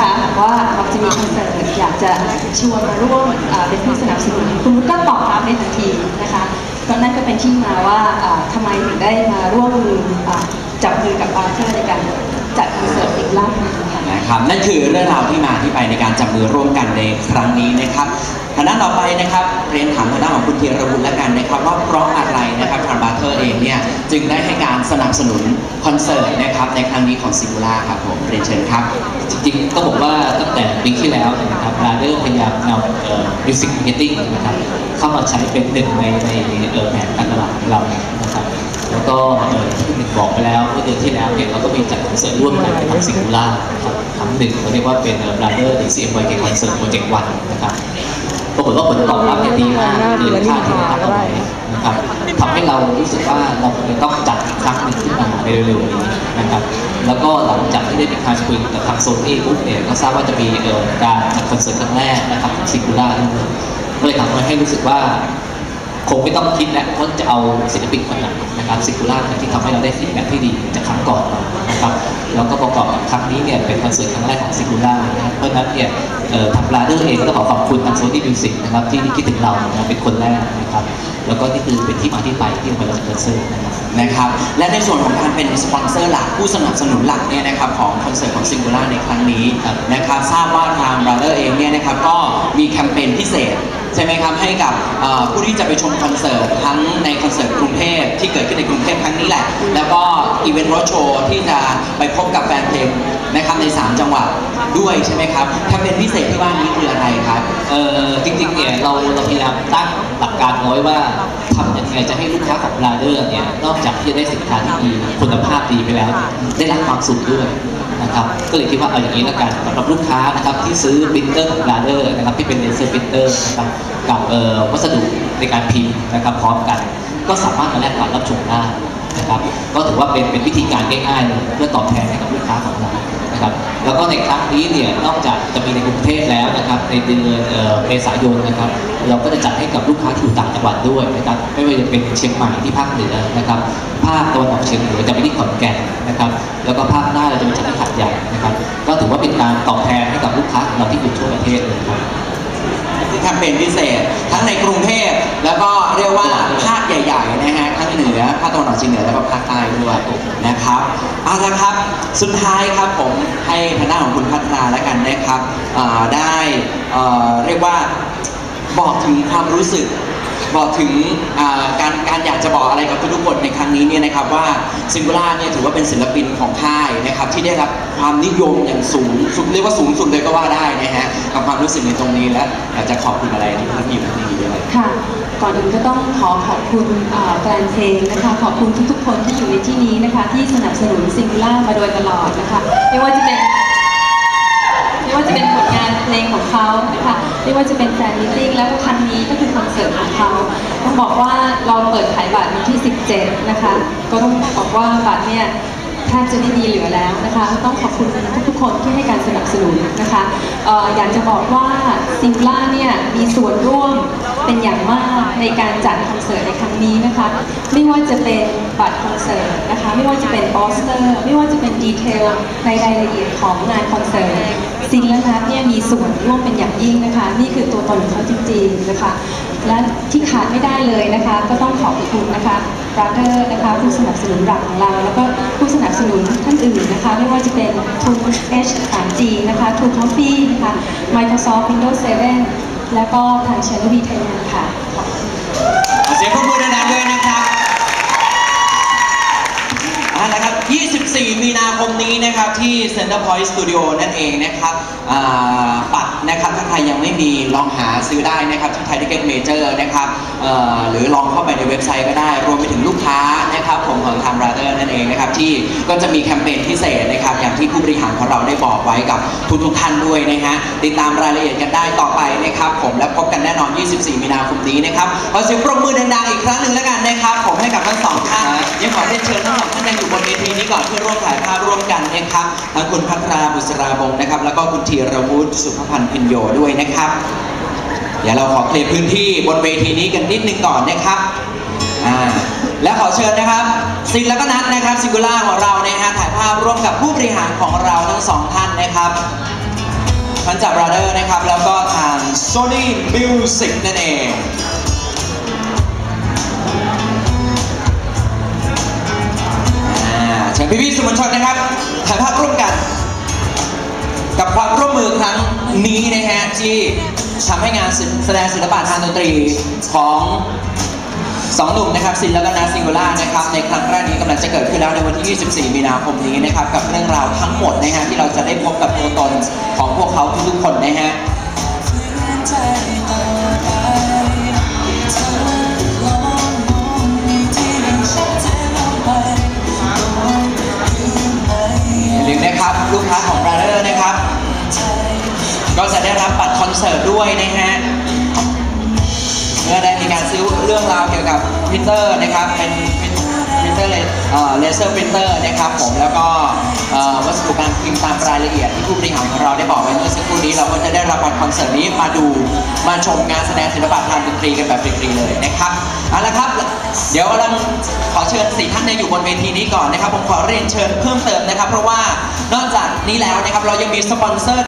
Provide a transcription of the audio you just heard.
นะคะว่าเราจะมีคอนเสิร์ตอยากจะชวนมาร่วมเป็นผู้สนับสนุนคุณวุฒิก็ตอบรับในทันทีนะคะก็นั่นก็เป็นที่มาว่าเอ่อทำไมถึงได้มาร่วมมือจับมือกับบาร์เทอร์ในการจัดคอนเสิร์ตอีกรอบหนึงค่ะนะครับนั่นคือเรื่องราวที่มาที่ไปในการจับมือร่วมกันในครั้งนี้นะครับทางด้านต่อไปนะครับเรียนถามทางด้านของคุณเทียรบุญแล้วกันนะครับว่าเพราะอะไรนะครับทางบาร์ จึงได้ให้การสนับสนุนคอนเสิร์ตนะครับในครั้งนี้ของซิมูล่าครับผมเรียนเชิญครับ จริงๆต้องบอกว่าตั้งแต่ปีที่แล้วนะครับราเดอร์พยายามนำมิวสิกมาร์เก็ตติ้งนะครับเข้ามาใช้เป็นหนึ่งในในแผนการตลาดของเรานะครับแล้วก็เออที่หนึ่งบอกไปแล้วเมื่อเดือนที่แล้วเนี่ยเราก็มีจัดคอนเสิร์ตร่วมกันกับทางซิงคูล่าครับครั้งหนึ่งเขาเรียกว่าเป็นราเดอร์ดีซีเอ็มวายคอนเสิร์ตโปรเจกต์วันนะครับ ฏว่าผลตอบรับเนี่ยดีมากเกินคาดที่เราตั้งเอาไว้นะครับทำให้เรารู้สึกว่าเราควรจะต้องจัดอีกครั้งหนึ่งขึ้นมาในเร็วๆนี้นะครับ แล้วก็หลังจากที่ได้มีการคุยกับทางโซนเอปุ๊บเนี่ยก็ทราบว่าจะมีการจัดคอนเสิร์ตครั้งแรกนะครับซิงคูล่าก็เลยทำให้รู้สึกว่า คงไม่ต้องคิดแล้วว่าจะเอาศิลปินคนไหน นะครับซิงคูล่าที่ทำให้เราได้ฟีดแบ็ที่ดีจากครั้งก่อนนะครับแล้วก็ประกอบกับครั้งนี้เนี่ยเป็นคอนเสิร์ตครั้งแรกของซิงคูล่านะครับเพราะฉะนั้นเนี่ยเอ่อทางบราเดอร์เองก็ต้องขอขอบคุณทางโซนี่มิวสิกนะครับที่คิดถึงเรานะเป็นคนแรกนะครับแล้วก็นี่คือเป็นที่มาที่ไปที่เราจัดคอนเสิร์ตนะครับนะครับและในส่วนของการเป็นสปอนเซอร์หลักผู้สนับสนุนหลักเนี่ยนะครับของคอนเสิร์ตของซิง g ูล่าในครั้งนี้นะครับทราบว่าทาง Brother เองเนี่ยนะครับก็มีแคมเปญพิเศษ ช่ไหมครับให้กับผู้ที่จะไปชมคอนเสิร์ตทั้งในคอนเสิร์ตกรุงเทพที่เกิดขึ้นในกรุงเทพครั้งนี้แหละ แล้วก็อีเวนต์รถโชว์ที่จะไปพบกับแฟนเพลงนะครับใน 3 จังหวัดด้วยใช่ไหมครับแคมเปญพิเศษที่ว่านี้คืออะไรครับเออจริงๆเนี่ยเราเราพยายามตั้งหลักการเอาไว้ว่าทำยังไงจะให้ลูกค้าของบราเดอร์เนี่ยนอกจากที่จะได้สินค้าที่ดีคุณภาพดีไปแล้ว ได้รับความสุขด้วย นะครับก็เลยคิดว่าเอาอย่างนี้แล้วกันสำหรับลูกค้านะครับที่ซื้อปรินเตอร์ของบราเดอร์นะครับที่เป็นเลเซอร์ปรินเตอร์นะครับกับวัสดุในการพิมพ์นะครับพร้อมกัน ก็สามารถมาแลกบัตรรับชมได้นะครับก็ถือว่าเป็นเป็นวิธีการง่ายๆเพื่อตอบแทนให้กับลูกค้าของเรา นะครับแล้วก็ในครั้งนี้เนี่ยนอกจากจะมีในกรุงเทพแล้วนะครับในเดือนเมษายนนะครับเราก็จะจัดให้กับลูกค้าที่อยู่ต่างจังหวัดด้วยนะครับไม่ว่าจะเป็นเชียงใหม่ที่ภาคเหนือนะครับภาคตะวันออกเฉียงเหนือจะไปที่ขอนแก่นนะครับแล้วก็ภาคใต้เราจะไปจัดที่หัดใหญ่นะครับก็ถือว่าเป็นการตอบแทนให้กับลูกค้าของเราที่อยู่ทั่วประเทศเลยครับแคมเปญพิเศษทั้งในกรุงเทพแล้วก็เรียกว่า วันออกเฉียงเหนือแล้วก็ภาคใต้ด้วยนะครับเอาละครับสุดท้ายครับผมให้ทางด้านของคุณพัฒนาแล้วกันนะครับได้เรียกว่าบอกถึงความรู้สึก บอกถึงการการอยากจะบอกอะไรกับทุกๆคนในครั้งนี้เนี่ยนะครับว่าซิง g ูล่าเนี่ยถือว่าเป็นศิลปินของค่ายนะครับที่ได้รับความนิยมอย่างสูงสุดเรียกว่าสูงสุดเลยก็ว่าได้นะฮะกับความรู้สึกในตรงนี้และอยากจะขอบคุณอะไรที่ท่านอยู่ที่นี่ด้วยค่ะก่อนอื่นก็ต้องขอขอบคุณแฟนเพลงนะคะขอบคุณทุกๆ คนที่อยู่ในที่นี้นะคะที่สนับสนุนซิง g ูล่ามาโดยตลอดนะคะไม่ว่าจะเป็นไม่ว่าจะเป็นผลงานเพลงของเขานะคะไม่ว่าจะเป็นแฟนมิทติ้งแล้วก็ครั้งนี้ก็คือคอนเสิร์ตของเขา บอกว่าเราเปิดขายบัตรวันที่ 17 นะคะ ก็ต้องบอกว่าบัตรเนี่ยแทบจะไม่มีเหลือแล้วนะคะ ต้องขอบคุณทุกๆคนที่ให้การสนับสนุนนะคะอออยากจะบอกว่าซิงล่าเนี่ยมีส่วนร่วมเป็นอย่างมากในการจัดคอนเสิร์ตในครั้งนี้นะคะ ไม่ว่าจะเป็นบัตรคอนเสิร์ตนะคะ ไม่ว่าจะเป็นโปสเตอร์ ไม่ว่าจะเป็นดีเทลในรายละเอียดของงานคอนเสิร์ตซิงละนัทเนี่ยมีส่วนร่วมเป็นอย่างยิ่งนะคะ นี่คือตัวตนของเขาจริงๆนะคะ และที่ขาดไม่ได้เลยนะคะ ก็ต้องขอบคุณนะคะบราเกอร์นะคะผู้สนับสนุนหลักของเรา แล้วก็ผู้สนับสนุนท่านอื่นนะคะ ไม่ว่าจะเป็น True H 3G นะคะทูคอฟฟี่นะคะ Microsoft Windows 7 แล้วก็ทาง Channel V Thailand ค่ะเสียงปรบมือดังๆด้วยนะครับเอาละครับ 24 มีนาคมนี้นะครับ ที่ Center Point Studio นั่นเองนะครับอ่าปัดนะครับถ้าใครยังไม่มีลองหาซื้อได้นะครับที่ไทยทิเก็ตเมเจอร์นะครับเอ่อหรือลองเข้าไปในเว็บไซต์ก็ได้ รวมไปถึงลูกค้านะครับผมของทาง Brother นั่นเองนะครับที่ก็จะมีแคมเปญพิเศษนะครับอย่างที่ผู้บริหารของเราได้บอกไว้กับทุกๆท่านด้วยนะฮะติดตามรายละเอียดกันได้ต่อไปนะครับผมและพบกันแน่นอน 24 มีนาคมนี้นะครับขอเสียงปรบมือดังๆอีกครั้งหนึ่งแล้วกันนะครับผมให้กับทั้งสองท่านยังขอเรียนเชิญทั้งสองท่านยังอยู่บนเวทีนี้ก่อนเพื่อร่วมถ่ายภาพร่วมกันนะครับทั้งคุณพัทราบุษราบงนะครับ แล้วก็คุณธีรวุฒิสุภพันธ์พินโยด้วยนะครับ เดี๋ยวเราขอเคลียร์พื้นที่บนเวทีนี้กันนิดนึงก่อนนะครับอ่าและขอเชิญนะครับซิงแล้วก็นัทนะครับซิงคูล่าของเรานะฮะถ่ายภาพร่วมกับผู้บริหารของเราทั้งสองท่านนะครับพันจับราเดอร์นะครับ แล้วก็ทาง Sony Music นั่นเองอาเชิญพี่ๆสื่อมวลชนนะครับ ถ่ายภาพร่วมกัน กับความร่วมมือครั้งนี้นะฮะที่ทำให้งานแสดงศิลปะทางดนตรีของสองหนุ่มนะครับซินแล้วก็นาซิงคูล่านะครับในครั้งแรกนี้กำลังจะเกิดขึ้นแล้วในวันที่ 24 มีนาคมนี้นะครับกับเรื่องราวทั้งหมดนะฮะที่เราจะได้พบกับตัวตนของพวกเขาทุกๆคนนะฮะ อนเสิร์ตด้วยนะฮะเมื่อได้มีการซื้อเรื่องราวเกี่ยวกับพรินเตอร์นะครับ เป็นพรินเตอร์เลเซอร์พรินเตอร์นะครับผมแล้วก็วัสดุการพิมพ์ตามรายละเอียดที่ผู้บริหารของเราได้บอกไว้เมื่อสักครู่นี้เราก็จะได้รับบัตรคอนเสิร์ตนี้มาดูมาชมงานแสดงศิลปะทางดนตรีกันแบบฟรีๆเลยนะครับเอาละครับ เดี๋ยวเราขอเชิญสี่ท่านเนี่ยอยู่บนเวทีนี้ก่อนนะครับ ผมขอเรียนเชิญเพิ่มเติมนะครับ เพราะว่านอกจากนี้แล้วนะครับเรายังมีสปอนเซอร์